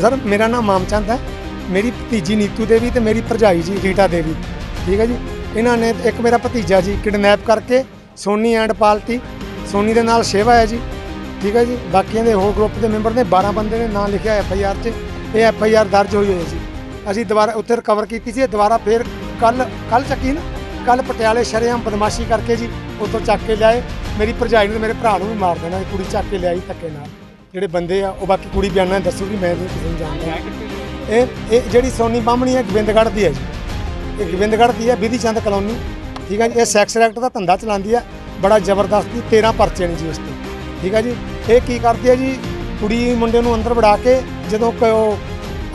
Sir, ਮੇਰਾ ਨਾਮ ਮਾਮਚੰਦ ਹੈ। ਮੇਰੀ ਭਤੀਜੀ ਨੀਤੂ ਦੇਵੀ ਤੇ ਮੇਰੀ ਭਰਜਾਈ ਜੀ ਰੀਟਾ ਦੇਵੀ। ਠੀਕ ਹੈ ਜੀ? ਇਹਨਾਂ ਨੇ ਇੱਕ ਮੇਰਾ ਭਤੀਜਾ ਜੀ ਕਿਡਨੈਪ ਕਰਕੇ ਸੋਨੀ ਐਂਡ ਪਾਲਟੀ। ਸੋਨੀ ਦੇ ਨਾਲ ਸ਼ੇਵਾ ਹੈ ਜੀ। ਠੀਕ ਹੈ ਜੀ? ਬਾਕੀਆਂ ਦੇ ਹੋਰ ਗਰੁੱਪ ਦੇ ਮੈਂਬਰ ਨੇ 12 ਬੰਦੇ ਨੇ ਨਾਂ ਲਿਖਿਆ ਐਫ ਆਈ ਆਰ 'ਚ। ਇਹ ਐਫ ਆਈ ਆਰ ਦਰਜ ਹੋਈ ਹੋਈ ਸੀ ਅਸੀਂ ਦੁਬਾਰਾ ਉੱਥੇ ਰਿਕਵਰ ਕੀਤੀ ਸੀ। ਦੁਬਾਰਾ ਫੇਰ ਕੱਲ ਕੱਲ ਚੱਕੀ ਨਾ? ਕੱਲ ਪਟਿਆਲੇ ਸ਼ਰੇਆਮ ਬਦਮਾਸ਼ੀ ਕਰਕੇ ਜੀ, ਉੱਥੋਂ ਚੱਕ ਕੇ ਲਿਆਏ। ਮੇਰੀ ਭਰਜਾਈ ਨੂੰ ਮੇਰੇ ਭਰਾ ਨੂੰ ਵੀ ਮਾਰ ਦੇਣਾ। ਇਹ ਕੁੜੀ ਚੱਕ ਕੇ ਲਿਆਈ ਧੱਕੇ ਨਾਲ। ਜਿਹੜੇ ਬੰਦੇ ਆ, ਉਹ ਬਾਕੀ ਕੁੜੀ ਬਿਆਨਾਂ ਦੱਸੂਗੀ ਮੈਂ ਨਹੀਂ ਕਿਸੇ ਨੂੰ ਜਾਣਦਾ। ਇਹ ਇਹ ਜਿਹੜੀ ਸੋਨੀ ਬਾਹਮਣੀ ਹੈ, ਗੋਬਿੰਦਗੜ੍ਹ ਦੀ ਹੈ ਜੀ। ਇਹ ਗੋਬਿੰਦਗੜ੍ਹ ਦੀ ਹੈ, ਵਿਧੀ ਚੰਦ ਕਲੋਨੀ। ਠੀਕ ਹੈ ਜੀ, ਇਹ ਸੈਕਸ ਰੈਕਟ ਦਾ ਧੰਦਾ ਚਲਾਉਂਦੀ ਹੈ ਬੜਾ ਜ਼ਬਰਦਸਤੀ 13 ਪਰਚੇ ਨੇ ਜੀ ਉਸ ਤੇ। ਠੀਕ ਹੈ ਜੀ, ਇਹ ਕੀ ਕਰਦੀ ਹੈ ਜੀ, ਕੁੜੀ ਮੁੰਡੇ ਨੂੰ ਅੰਦਰ ਵੜਾ ਕੇ ਜਦੋਂ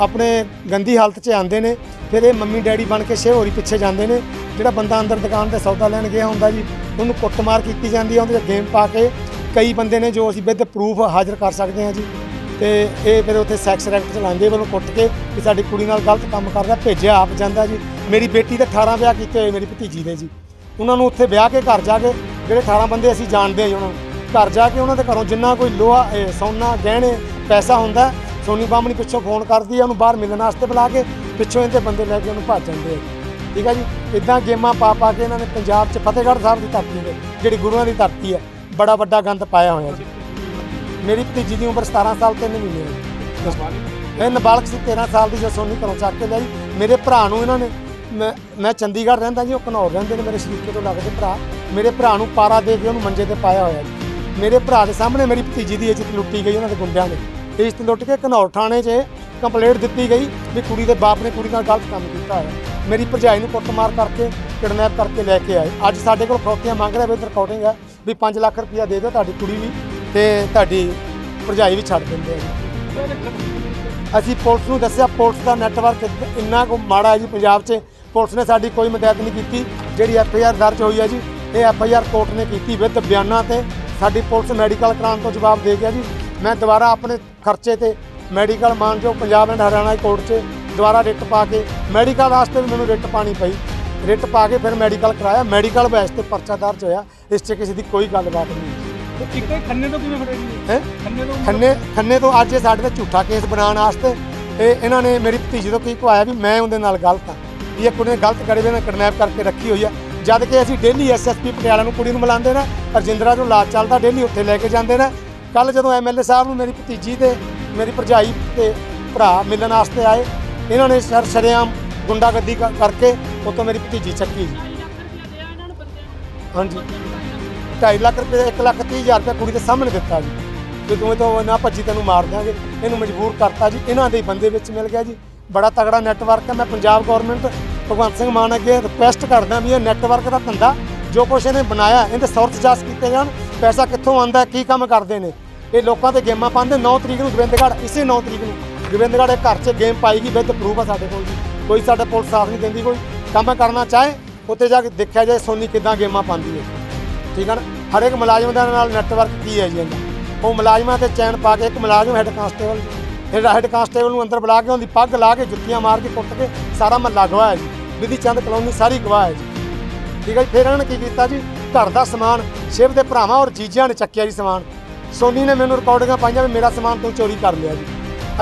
ਆਪਣੇ ਗੰਦੀ ਹਾਲਤ 'ਚ ਆਉਂਦੇ ਨੇ, ਫਿਰ ਇਹ ਮੰਮੀ ਡੈਡੀ ਬਣ ਕੇ ਸ਼ੇਹੋਰੀ ਪਿੱਛੇ ਜਾਂਦੇ ਨੇ। ਜਿਹੜਾ ਬੰਦਾ ਅੰਦਰ ਦੁਕਾਨ ਤੇ ਸੌਦਾ ਲੈਣ ਗਿਆ ਹੁੰਦਾ ਜੀ, ਉਹਨੂੰ ਕੁੱਟਮਾਰ ਕੀਤੀ ਜਾਂਦੀ ਹੈ ਉਹਦੇ ਗੇਮ ਪਾ ਕੇ ਕਈ ਬੰਦੇ ਨੇ ਜੋ ਅਸੀਂ ਵਿਦ ਪ੍ਰੂਫ ਹਾਜ਼ਰ ਕਰ ਸਕਦੇ ਹਾਂ ਜੀ। ਤੇ ਇਹ ਫਿਰ ਉੱਥੇ ਸੈਕਸ ਰੈਕਟ ਚਲਾਉਂਦੇ ਵੱਲੋਂ ਕੁੱਟ ਕੇ ਕਿ ਸਾਡੀ ਕੁੜੀ ਨਾਲ ਗਲਤ ਕੰਮ ਕਰਦਾ, ਭੇਜਿਆ ਆਪ ਜਾਂਦਾ ਜੀ। ਮੇਰੀ ਬੇਟੀ ਦੇ 18 ਵਿਆਹ ਕੀਤੇ ਹੋਏ ਮੇਰੀ ਭਤੀਜੀ ਦੇ ਜੀ। ਉਹਨਾਂ ਨੂੰ ਉੱਥੇ ਵਿਆਹ ਕੇ ਘਰ ਜਾ ਕੇ ਜਿਹੜੇ 18 ਬੰਦੇ ਅਸੀਂ ਜਾਣਦੇ ਹਾਂ ਜੀ ਉਹਨਾਂ ਨੂੰ। ਘਰ ਜਾ ਕੇ ਉਹਨਾਂ ਦੇ ਘਰੋਂ ਜਿੰਨਾ ਕੋਈ ਲੋਹਾ, ਇਹ ਸੋਨਾ, ਗਹਿਣੇ, ਪੈਸਾ ਹੁੰਦਾ, ਸੋਨੀ ਬਾਮਣੀ ਪਿੱਛੋਂ ਫੋਨ ਕਰਦੀ ਹੈ ਉਹਨੂੰ ਬਾਹਰ ਮਿਲਣ ਵਾਸਤੇ ਬੁਲਾ ਕੇ ਪਿੱਛੋਂ ਇਹਦੇ ਬੰਦੇ ਲੈ ਕੇ ਉਹਨੂੰ ਭੱਜ ਜਾਂਦੇ ਆ ਠੀਕ ਹੈ ਜੀ? ਇਦਾਂ ਗੇਮਾਂ ਪਾ ਪਾ ਕੇ ਇਹਨਾਂ ਨੇ ਪੰਜਾਬ 'ਚ ਫਤਿਹਗੜ੍ਹ ਸਾਹਿਬ ਦੀ ਧਰਤੀ ਤੇ, ਜਿਹੜੀ ਗੁਰੂਆਂ ਦੀ ਧਰਤੀ ਹੈ ਬੜਾ ਵੱਡਾ ਗੰਦ ਪਾਇਆ ਹੋਇਆ ਜੀ। ਮੇਰੀ ਭਤੀਜੀ ਦੀ ਉਮਰ 17 ਸਾਲ ਤੇ ਮਹੀਨੇ ਹੈ। ਇਹ ਨਾਬਾਲਗ ਸੀ 13 ਸਾਲ ਦੀ ਜੋ ਸੋਨੀ ਘਰੋਂ ਚੱਕ ਕੇ ਲਈ ਮੇਰੇ ਭਰਾ ਨੂੰ ਇਹਨਾਂ ਨੇ, ਮੈਂ ਮੈਂ ਚੰਡੀਗੜ੍ਹ ਰਹਿੰਦਾ ਜੀ, ਉਹ ਘਨੌਰ ਰਹਿੰਦੇ ਨੇ ਮੇਰੇ ਸ਼ਰੀਕੇ ਤੋਂ ਲੱਗਦੇ ਭਰਾ। ਮੇਰੇ ਭਰਾ ਨੂੰ ਪਾਰਾ ਦੇ ਕੇ ਉਹਨੂੰ ਮੰਜੇ ਤੇ ਪਾਇਆ ਹੋਇਆ ਜੀ। ਮੇਰੇ ਭਰਾ ਦੇ ਸਾਹਮਣੇ ਮੇਰੀ ਭਤੀਜੀ ਦੀ ਇੱਜ਼ਤ ਲੁੱਟੀ ਗਈ ਉਹਨਾਂ ਦੇ ਗੁੰਡਿਆਂ ਨੇ। ਇੱਜ਼ਤ ਲੁੱਟ ਕੇ ਘਨੌਰ ਥਾਣੇ 'ਚ ਕੰਪਲੇਂਟ ਦਿੱਤੀ ਗਈ ਵੀ ਕੁੜੀ ਦੇ ਬਾਪ ਨੇ ਕੁੜੀ ਨਾਲ ਗਲਤ ਕੰਮ ਕੀਤਾ ਹੋਇਆ। ਮੇਰੀ ਭਰਜਾਈ ਨੂੰ ਕੁੱਟਮਾਰ ਕਰਕੇ, ਕਿਡਨੈਪ ਕਰਕੇ ਲੈ ਕੇ ਆਏ। ਅੱਜ ਸਾਡੇ ਕੋਲ ਫਰੋਤੀਆਂ ਮੰਗ ਰਿਹਾ ਵੀ ਰਿਕਾਰਡਿੰਗ ਹੈ ਵੀ 5 ਲੱਖ ਰੁਪਇਆ ਦੇ ਦਿਓ, ਤੁਹਾਡੀ ਕੁੜੀ ਵੀ ਤੇ ਤੁਹਾਡੀ ਭਰਜਾਈ ਵੀ ਛੱਡ ਦਿੰਦੇ ਆ ਅਸੀਂ ਪੁਲਿਸ ਨੂੰ ਦੱਸਿਆ, ਪੁਲਿਸ ਦਾ ਨੈਟਵਰਕ ਇੰਨਾ ਕੁ ਮਾੜਾ ਹੈ ਜੀ ਪੰਜਾਬ 'ਚ, ਪੁਲਿਸ ਨੇ ਸਾਡੀ ਕੋਈ ਮਦਦ ਨਹੀਂ ਕੀਤੀ। ਜਿਹੜੀ ਐਫ ਆਈ ਆਰ ਦਰਜ ਹੋਈ ਹੈ ਜੀ, ਇਹ ਐਫ ਆਈ ਆਰ ਕੋਰਟ ਨੇ ਕੀਤੀ ਵਿਦ ਬਿਆਨਾਂ ਤੇ। ਸਾਡੀ ਪੁਲਿਸ ਮੈਡੀਕਲ ਕਰਾਉਣ ਤੋਂ ਜਵਾਬ ਦੇ ਗਿਆ ਜੀ। ਮੈਂ ਦੁਬਾਰਾ ਆਪਣੇ ਖਰਚੇ ਤੇ ਮੈਡੀਕਲ ਮਾਨਜੋ ਪੰਜਾਬ ਐਂਡ ਹਰਿਆਣਾ ਕੋਰਟ 'ਚ ਦੁਬਾਰਾ ਰਿਟ ਪਾ ਕੇ, ਮੈਡੀਕਲ ਵਾਸਤੇ ਵੀ ਮੈਨੂੰ ਰਿਟ ਪਾਣੀ ਪਈ। ਰਿਟ ਪਾ ਕੇ ਫਿਰ ਮੈਡੀਕਲ ਕਰਾਇਆ। ਮੈਡੀਕਲ ਬੈਸ ਤੇ ਪਰਚਾ ਦਰਜ ਹੋਇਆ। ਇਸ 'ਚ ਕਿਸੇ ਦੀ ਕੋਈ ਗੱਲਬਾਤ ਨਹੀਂ। ਹੀ ਖੰਨੇ ਤੋਂ ਕਿਵੇਂ ਫੜੇ ਜੀ ਹੈ? ਖੰਨੇ ਤੋਂ ਖੰਨੇ ਖੰਨੇ ਤੋਂ ਅੱਜ ਇਹ ਸਾਡੇ ਤੇ ਝੂਠਾ ਕੇਸ ਬਣਾਉਣ ਵਾਸਤੇ ਇਹ ਇਹਨਾਂ ਨੇ ਮੇਰੀ ਭਤੀਜੀ ਤੋਂ ਕੀ ਕਹਾਇਆ ਵੀ ਮੈਂ ਉਹਦੇ ਨਾਲ ਗਲਤ ਆ ਵੀ ਇਹ ਕੁੜੀ ਨੇ ਗਲਤ ਕਰੇ ਵੀ ਇਹਨਾਂ ਕਿਡਨੈਪ ਕਰਕੇ ਰੱਖੀ ਹੋਈ ਆ ਜਦ ਕਿ ਅਸੀਂ ਡੇਲੀ ਐਸਐਸਪੀ ਪਟਿਆਲਾ ਨੂੰ ਕੁੜੀ ਨੂੰ ਮਿਲਾਉਂਦੇ ਨੇ ਰਜਿੰਦਰਾ ਤੋਂ ਲਾਜ ਚੱਲਦਾ ਡੇਲੀ ਉੱਥੇ ਲੈ ਕੇ ਜਾਂਦੇ ਨੇ। ਕੱਲ ਜਦੋਂ ਐਮਐਲਏ ਸਾਹਿਬ ਨੂੰ ਮੇਰੀ ਭਤੀਜੀ ਤੇ ਮੇਰੀ ਭਰਜਾਈ ਤੇ ਭਰਾ ਮਿਲਣ ਵਾਸਤੇ ਆਏ ਇਹਨਾਂ ਨੇ ਸਰ ਸ਼ਰੇਆਮ ਗੁੰਡਾਗਰਦੀ ਕਰ- ਕਰਕੇ ਉੱਥੋਂ ਮੇਰੀ ਭਤੀਜੀ ਚੱਕੀ ਜੀ। ਹਾਂਜੀ। 2.5 ਲੱਖ ਰੁਪਏ ਦਾ 1 ਲੱਖ 30 ਹਜ਼ਾਰ ਰੁਪਏ ਕੁੜੀ ਦੇ ਸਾਹਮਣੇ ਦਿੱਤਾ ਜੀ। ਤੇ ਤੂੰ ਤੋਂ ਨਾ ਭੱਜੀ ਤੈਨੂੰ ਮਾਰ ਦਿਆਂਗੇ। ਇਹਨੂੰ ਮਜਬੂਰ ਕਰਤਾ ਜੀ। ਇਹਨਾਂ ਦੇ ਬੰਦੇ ਵਿੱਚ ਮਿਲ ਗਿਆ ਜੀ। ਬੜਾ ਤਗੜਾ ਨੈਟਵਰਕ ਹੈ। ਮੈਂ ਪੰਜਾਬ ਗਵਰਨਮੈਂਟ ਭਗਵੰਤ ਸਿੰਘ ਮਾਨ ਅੱਗੇ ਰਿਕੁਐਸਟ ਕਰਦਾ ਵੀ ਇਹ ਨੈਟਵਰਕ ਦਾ ਧੰਦਾ ਜੋ ਕੁਛ ਇਹਨੇ ਬਣਾਇਆ, ਇਹਦੇ ਸੋਰਸ ਜਾਸ ਕੀਤੇ ਜਾਣ। ਪੈਸਾ ਕਿੱਥੋਂ ਆਉਂਦਾ ਕੀ ਕੰਮ ਕਰਦੇ ਨੇ। ਇਹ ਲੋਕਾਂ ਤੇ ਗੇਮਾਂ ਪਾਉਂਦੇ। 9 ਤਰੀਕ ਨੂੰ ਗੋਬਿੰਦਗੜ੍ਹ, ਇਸੇ 9 ਤਰੀਕ ਨੂੰ ਗੋਬਿੰਦਗੜ੍ਹ ਇਹ ਘਰ 'ਚ ਗੇਮ ਪਾਏਗੀ। ਵਿਦ ਪ੍ਰੂਫ ਆ ਸਾਡੇ ਕੋਲ ਜੀ। ਕੋਈ ਸਾਡਾ ਪੁਲਿਸ ਸਾਥ ਨਹੀਂ ਦਿੰਦੀ ਕੋਈ। ਕੰਮ ਕਰਨਾ ਚਾਹੇ, ਉੱਥੇ ਜਾ ਕੇ ਦੇਖਿਆ ਜਾਏ ਸੋਨੀ ਕਿਦਾਂ ਗੇਮਾਂ ਪਾਉਂਦੀ ਹੈ। ਠੀਕ ਹੈ ਨਾ? ਹਰ ਇੱਕ ਮੁਲਾਜ਼ਮ ਦੇ ਨਾਲ ਨੈਟਵਰਕ ਕੀ ਹੈ ਜੀ ਉਹ ਮੁਲਾਜ਼ਮਾਂ ਤੇ ਚੈਨ ਪਾ ਕੇ ਇੱਕ ਮੁਲਾਜ਼ਮ ਹੈੱਡ ਕਾਂਸਟੇਬਲ ਫਿਰ ਹੈੱਡ ਕਾਂਸਟੇਬਲ ਨੂੰ ਅੰਦਰ ਬੁਲਾ ਕੇ ਉਹਦੀ ਪੱਗ ਲਾ ਕੇ ਜੁੱਤੀਆਂ ਮਾਰ ਕੇ ਕੁੱਟ ਕੇ ਸਾਰਾ ਮਹੱਲਾ ਗਵਾਹ ਹੈ ਜੀ। ਵਿਧੀ ਚੰਦ ਕਲੋਨੀ ਸਾਰੀ ਗਵਾਹ ਹੈ ਜੀ। ਠੀਕ ਹੈ ਜੀ, ਫਿਰ ਇਹਨਾਂ ਨੇ ਕੀ ਕੀਤਾ ਜੀ? ਘਰ ਦਾ ਸਮਾਨ, ਸ਼ਿਵ ਦੇ ਭਰਾਵਾਂ ਔਰ ਜੀਜਿਆਂ ਨੇ ਚੱਕਿਆ ਜੀ ਸਮਾਨ। ਸੋਨੀ ਨੇ ਮੈਨੂੰ ਰਿਕਾਰਡਿੰਗਾਂ ਪਾਈਆਂ ਵੀ ਮੇਰਾ ਸਮਾਨ ਤੂੰ ਚੋਰੀ ਕਰ ਲਿਆ ਜੀ।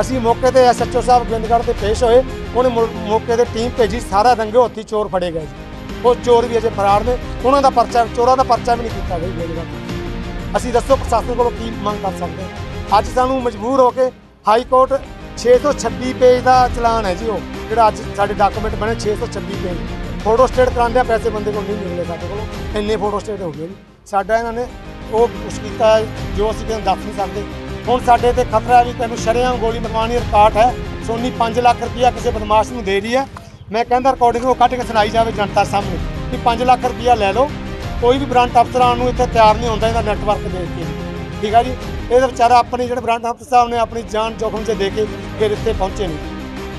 ਅਸੀਂ ਮੌਕੇ ਤੇ ਐਸਐਚਓ ਸਾਹਿਬ ਗੋਬਿੰਦਗੜ੍ਹ ਤੇ ਪੇਸ਼ ਹੋਏ, ਉਹਨੇ ਮੌਕੇ ਤੇ ਟੀਮ ਭੇਜੀ, ਸਾਰਾ ਰੰਗੇ ਹੱਥੀ ਚੋਰ ਫੜੇ ਗਏ ਜੀ। ਉਹ ਚੋਰ ਵੀ ਅਜੇ ਫਰਾਰ ਨੇ। ਉਹਨਾਂ ਦਾ ਪਰਚਾ, ਚੋਰਾਂ ਦਾ ਪਰਚਾ ਵੀ ਨਹੀਂ ਕੀਤਾ ਗਿਆ ਜੀ ਅਸੀਂ ਦੱਸੋ ਪ੍ਰਸ਼ਾਸਨ ਕੋਲੋਂ ਕੀ ਮੰਗ ਕਰ ਸਕਦੇ ਹਾਂ? ਅੱਜ ਸਾਨੂੰ ਮਜਬੂਰ ਹੋ ਕੇ ਹਾਈ ਕੋਰਟ 626 ਪੇਜ ਦਾ ਚਲਾਨ ਹੈ ਜੀ ਉਹ, ਜਿਹੜਾ ਅੱਜ ਸਾਡੇ ਡਾਕੂਮੈਂਟ ਬਣੇ 626 ਪੇਜ। ਫੋਟੋ ਸਟੇਟ ਕਰਾਉਂਦੇ ਆ, ਪੈਸੇ ਬੰਦੇ ਕੋਲ ਨਹੀਂ ਮਿਲਦੇ ਸਾਡੇ ਕੋਲੋਂ। ਇੰਨੇ ਫੋਟੋ ਸਟੇਟ ਹੋ ਗਏ ਜੀ। ਸਾਡਾ ਇਹਨਾਂ ਨੇ ਉਹ ਕੁਛ ਕੀਤਾ ਜੋ ਅਸੀਂ ਕਿਹਨੂੰ ਦੱਸ ਨਹੀਂ ਸਕਦੇ। ਹੁਣ ਸਾਡੇ ਤੇ ਖਤਰਾ ਵੀ ਤੈਨੂੰ ਸ਼ਰੇਆਮ ਗੋਲੀ ਮਰਵਾਉਣੀ ਰਿਕਾਰਡ ਹੈ। ਸੋਨੀ 5 ਲੱਖ ਰੁਪਇਆ ਕਿਸੇ ਬਦਮਾਸ਼ ਨੂੰ ਦੇ ਰਹੀ ਹੈ। ਮੈਂ ਕਹਿੰਦਾ ਰਿਕਾਰਡਿੰਗ ਉਹ ਕੱਢ ਕੇ ਸੁਣਾਈ ਜਾਵੇ ਜਨਤਾ ਸਾਹਮਣੇ ਵੀ 5 ਲੱਖ ਰੁਪਇਆ ਲੈ ਲਓ। ਕੋਈ ਵੀ ਬ੍ਰਾਂਡ ਅਫਸਰਾਂ ਨੂੰ ਇੱਥੇ ਤਿਆਰ ਨਹੀਂ ਹੁੰਦਾ ਇਹਦਾ ਨੈਟਵਰਕ ਦੇਖ ਕੇ। ਠੀਕ ਆ ਜੀ? ਇਹਦਾ ਵਿਚਾਰਾ ਆਪਣੀ ਜਿਹੜੇ ਬ੍ਰਾਂਡ ਅਫਸਰ ਸਾਹਿਬ ਨੇ ਆਪਣੀ ਜਾਨ ਜੋਖਮ 'ਚ ਦੇ ਕੇ ਫਿਰ ਇੱਥੇ ਪਹੁੰਚੇ ਨੇ।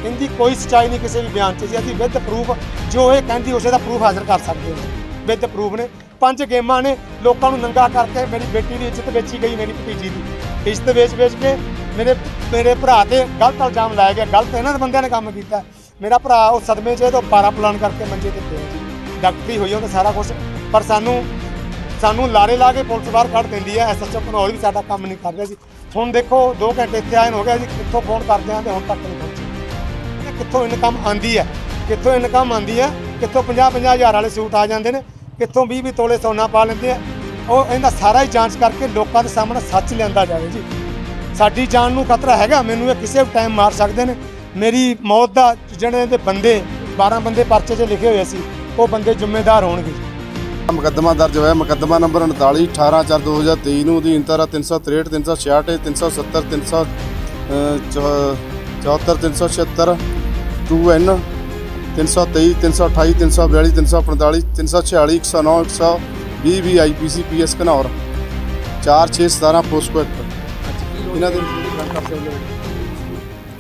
ਇਹਦੀ ਕੋਈ ਸੱਚਾਈ ਨਹੀਂ ਕਿਸੇ ਵੀ ਬਿਆਨ 'ਚ ਜੀ। ਅਸੀਂ ਵਿਦ ਪ੍ਰੂਫ ਜੋ ਇਹ ਕਹਿੰਦੀ ਉਸੇ ਦਾ ਪ੍ਰੂਫ ਹਾਜ਼ਰ ਕਰ ਸਕਦੇ ਹਾਂ। ਵਿਦ ਪ੍ਰੂਫ ਨੇ। ਪੰਜ ਗੇਮਾਂ ਨੇ। ਲੋਕਾਂ ਨੂੰ ਨੰਗਾ ਕਰਕੇ ਮੇਰੀ ਬੇਟੀ ਦੀ ਇੱਜ਼ਤ ਵੇਚੀ ਗਈ ਮੇਰੀ ਭਤੀਜੀ ਦੀ। ਇੱਜ਼ਤ ਵੇਚ ਵੇਚ ਕੇ ਮੇਰੇ ਮੇਰੇ ਭਰਾ ਤੇ ਗਲਤ ਇਲਜ਼ਾਮ ਲਾਇਆ ਗਿਆ ਗਲਤ ਇਹਨਾਂ ਦੇ ਬੰਦਿਆਂ ਨੇ ਕੰਮ ਕੀਤਾ। ਮੇਰਾ ਭਰਾ ਉਹ ਸਦਮੇ 'ਚ ਇਹ ਤੋਂ ਪਾਰਾ ਪਲਾਨ ਕਰਕੇ ਮੰਜੇ ਤੇ ਪਿਆ ਜੀ। ਡਾਕਟਰੀ ਹੋਈ ਉਹਦਾ ਸਾਰਾ ਕੁਝ ਪਰ ਸਾਨੂੰ ਸਾਨੂੰ ਲਾਰੇ ਲਾ ਕੇ ਪੁਲਿਸ ਬਾਹਰ ਕੱਢ ਦਿੰਦੀ ਹੈ ਐਸਐਚਓ ਘਨੌਰ ਵੀ ਸਾਡਾ ਕੰਮ ਨਹੀਂ ਕਰ ਰਿਹਾ ਸੀ ਹੁਣ ਦੇਖੋ 2 ਘੰਟੇ ਇੱਥੇ ਆਏ ਹੋ ਗਿਆ ਜੀ। ਕਿੱਥੋਂ ਫੋਨ ਕਰਦੇ ਆਂ ਤੇ ਹੁਣ ਤੱਕ ਨਹੀਂ ਪਹੁੰਚੇ। ਇਹ ਕਿੱਥੋਂ ਇਨਕਮ ਆਂਦੀ ਹੈ ਕਿੱਥੋਂ ਇਨਕਮ ਆਂਦੀ ਹੈ ਕਿੱਥੋਂ 50 50 ਹਜ਼ਾਰ ਵਾਲੇ ਸੂਟ ਆ ਜਾਂਦੇ ਨੇ? ਕਿੱਥੋਂ 20 20 ਤੋਲੇ ਸੋਨਾ ਪਾ ਲੈਂਦੇ ਆ? ਉਹ ਇਹਦਾ ਸਾਰਾ ਹੀ ਜਾਂਚ ਕਰਕੇ ਲੋਕਾਂ ਦੇ ਸਾਹਮਣੇ ਸੱਚ ਲਿਆਂਦਾ ਜਾਵੇ ਜੀ। ਸਾਡੀ ਜਾਨ ਨੂੰ ਖਤਰਾ ਹੈਗਾ। ਮੈਨੂੰ ਇਹ ਕਿਸੇ ਵੀ ਟਾਈਮ ਮਾਰ ਸਕਦੇ ਨੇ। ਮੇਰੀ ਮੌਤ ਦਾ ਜਿਹੜੇ ਦੇ ਬੰਦੇ 12 ਬੰਦੇ ਪਰਚੇ 'ਚ ਲਿਖੇ ਹੋਏ ਸੀ ਉਹ ਬੰਦੇ ਜ਼ਿੰਮੇਦਾਰ ਹੋਣਗੇ। ਮੁਕੱਦਮਾ ਦਰਜ ਹੋਇਆ ਮੁਕੱਦਮਾ ਨੰਬਰ 39 18 4 2023 ਨੂੰ ਅਧੀਨ ਧਾਰਾ 363 366 370 300 74 376 2N 323 328 342 345 346 109 120 ਵੀ IPC PS Ghanaur 4 6 17 POCSO act ਇਹਨਾਂ ਦੇ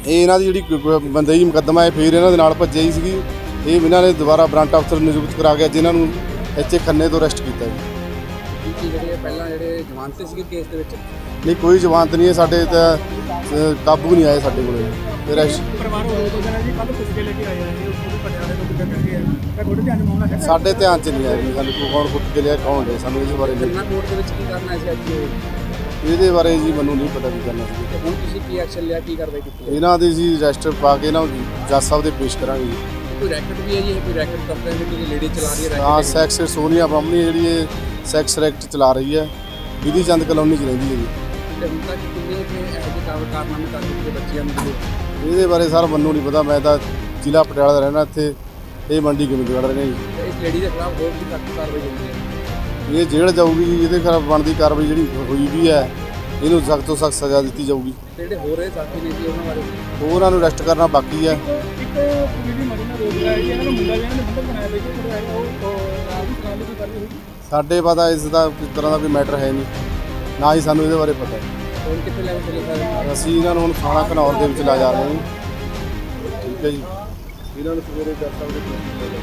ਇਹ ਇਹਨਾਂ ਦੀ ਜਿਹੜੀ ਕ- ਬੰਦਈ ਮੁਕੱਦਮਾ ਹੈ ਫਿਰ ਇਹਨਾਂ ਦੇ ਨਾਲ ਭੱਜਿਆ ਹੀ ਸੀਗੀ। ਇਹ ਇਹਨਾਂ ਨੇ ਦੁਬਾਰਾ ਬ੍ਰਾਂਟ ਅਫਸਰ ਨਿਯੁਕਤ ਕਰਾ ਗਿਆ ਜਿਨ੍ਹਾਂ ਨੂੰ ਇੱਥੇ ਖੰਨੇ ਤੋਂ ਅਰੈਸਟ ਕੀਤਾ ਜੀ ਕੀ ਜਿਹੜੇ ਪਹਿਲਾਂ ਜਿਹੜੇ ਜਵਾਨ ਤੇ ਸੀਗੇ ਕੇਸ ਦੇ ਵਿੱਚ? ਨਹੀਂ ਕੋਈ ਜ਼ਮਾਨਤ ਨਹੀਂ ਹੈ ਸਾਡੇ ਤਾਂ ਕਾਬੂ ਨਹੀਂ ਆਏ ਸਾਡੇ ਕੋਲ। ਤੇ ਅਰੈਸਟ ਪਰਿਵਾਰ ਉਹ ਦੋ ਜਣੇ ਜੀ ਕੱਲ ਪੁੱਛ ਕੇ ਲੈ ਕੇ ਆਏ ਆ ਜੀ ਉਹ ਪਟਿਆਲੇ ਤੋਂ ਕਿੱਥੇ ਮਿਲ ਗਏ ਆ। ਤਾਂ ਥੋੜੇ ਧਿਆਨ ਮਾਮਲਾ ਸਾਡੇ ਧਿਆਨ ਚ ਨਹੀਂ ਆਇਆ ਸਾਨੂੰ ਕੋਈ ਕੌਣ ਕੁੱਟ ਕੇ ਲਿਆ ਕੌਣ ਦੇ ਸਾਨੂੰ ਇਹਦੇ ਬਾਰੇ ਨਹੀਂ ਕੋਰਟ ਦੇ ਵਿੱਚ ਕੀ ਕਰਨਾ ਸੀ ਅੱਜ? ਇਹ? ਇਹਦੇ ਬਾਰੇ ਜੀ ਮੈਨੂੰ ਨਹੀਂ ਪਤਾ ਕੀ ਕਰਨਾ। ਸੀ ਹੁਣ ਤੁਸੀਂ ਕੀ ਐਕਸ਼ਨ ਲਿਆ ਕੀ ਕਾਰਵਾਈ ਕੀਤੀ? ਹੈ? ਇਹਨਾਂ ਦੇ ਜੀ ਰਜਿਸਟਰ ਪਾ ਕੇ ਨਾ ਜੱਜ ਸਾਹਿਬ ਦੇ ਪੇਸ਼ ਕਰਾਂਗੇ ਜੀ। ਕੋਈ ਰੈਕਟ ਵੀ ਹੈ ਜੀ ਇਹ ਕੋਈ ਰੈਕਟ ਕਰਦੇ ਨੇ ਕਿ ਲੇਡੀ ਚਲਾ ਰਹੀ ਹੈ ਹਾਂ ਸੈਕਸ ਸੋਨੀਆ ਬਾਮਣੀ ਜਿਹੜੀ ਇਹ ਸੈਕਸ ਰੈਕਟ ਚਲਾ ਰਹੀ ਹੈ। ਇਹਦੀ ਚੰਦ ਕਲੋਨੀ ਚ ਰਹਿੰਦੀ ਹੈ ਜੀ। ਤੇ ਹੁਣ ਤੱਕ ਕਿੰਨੇ ਕਿ ਇਹੋ ਜਿਹੇ ਕਾਰਨ ਕਾਰਨਾਮੇ ਕਰ ਦਿੱਤੇ ਬੱਚਿਆਂ ਨੂੰ ਜਿਹੜੇ? ਇਹਦੇ ਬਾਰੇ ਸਰ ਮੈਨੂੰ ਨਹੀਂ ਪਤਾ ਮੈਂ ਤਾਂ ਜ਼ਿਲ੍ਹਾ ਪਟਿਆਲਾ ਦਾ ਰਹਿਣਾ ਇੱਥੇ ਇਹ ਮੰਡੀ ਗੋਬਿੰਦਗੜ੍ਹ ਰਹਿੰਦੇ ਜੀ। ਤੇ ਇਸ ਲੇਡੀ ਦੇ ਖਿਲਾਫ ਹੋਰ ਵੀ ਸਖਤ ਕਾਰਵਾਈ ਹੋਣੀ ਹੈ। ਇਹ ਜੇਲ੍ਹ ਜਾਊਗੀ ਜੀ, ਇਹਦੇ ਖਿਲਾਫ ਬਣਦੀ ਕਾਰਵਾਈ ਜਿਹੜੀ ਹੋਈ ਵੀ ਹੈ ਇਹਨੂੰ ਸਖਤ ਤੋਂ ਸਖਤ ਸਜ਼ਾ ਦਿੱਤੀ ਜਾਊਗੀ। ਜਿਹੜੇ ਹੋ ਰਹੇ ਸਾਥੀ ਨੇ ਜੀ ਉਹਨਾਂ ਬਾਰੇ? ਉਹਨਾਂ ਨੂੰ ਅਰੈਸਟ ਕਰਨਾ ਬਾਕੀ ਹੈ। ਇੱਕ ਕੁੜੀ ਦੀ ਮਰੀ ਨਾਲ ਰੋਕ ਲਿਆ ਜੀ ਇਹਨਾਂ ਨੂੰ ਮੁੰਡਾ ਜਿਹੜਾ ਨੇ ਬੰਦਾ ਬਣਾਇਆ ਬਈ ਜਿਹੜਾ ਹੈਗਾ ਉਹ ਉਹ ਆਪ ਹੀ ਕਰਾ ਲਈ ਕੋਈ ਕਰ ਲਈ ਸਾਡੇ ਪਤਾ ਇਸ ਦਾ ਕਿਸ ਤਰ੍ਹਾਂ ਦਾ ਕੋਈ ਮੈਟਰ ਹੈ ਨਹੀਂ। ਨਾ ਹੀ ਸਾਨੂੰ ਇਹਦੇ ਬਾਰੇ ਪਤਾ। ਹੈ ਹੁਣ ਕਿੱਥੇ ਲੈ ਕੇ ਚਲੇ ਸਾਰੇ ਅਸੀਂ ਇਹਨਾਂ ਨੂੰ ਹੁਣ ਥਾਣਾ ਘਨੌਰ ਦੇ ਵਿੱਚ ਲੈ ਜਾ ਰਹੇ ਹਾਂ। ਠੀਕ ਹੈ ਜੀ। ਇਹਨਾਂ ਨੂੰ ਸਵੇਰੇ ਕਰ ਸਕਦੇ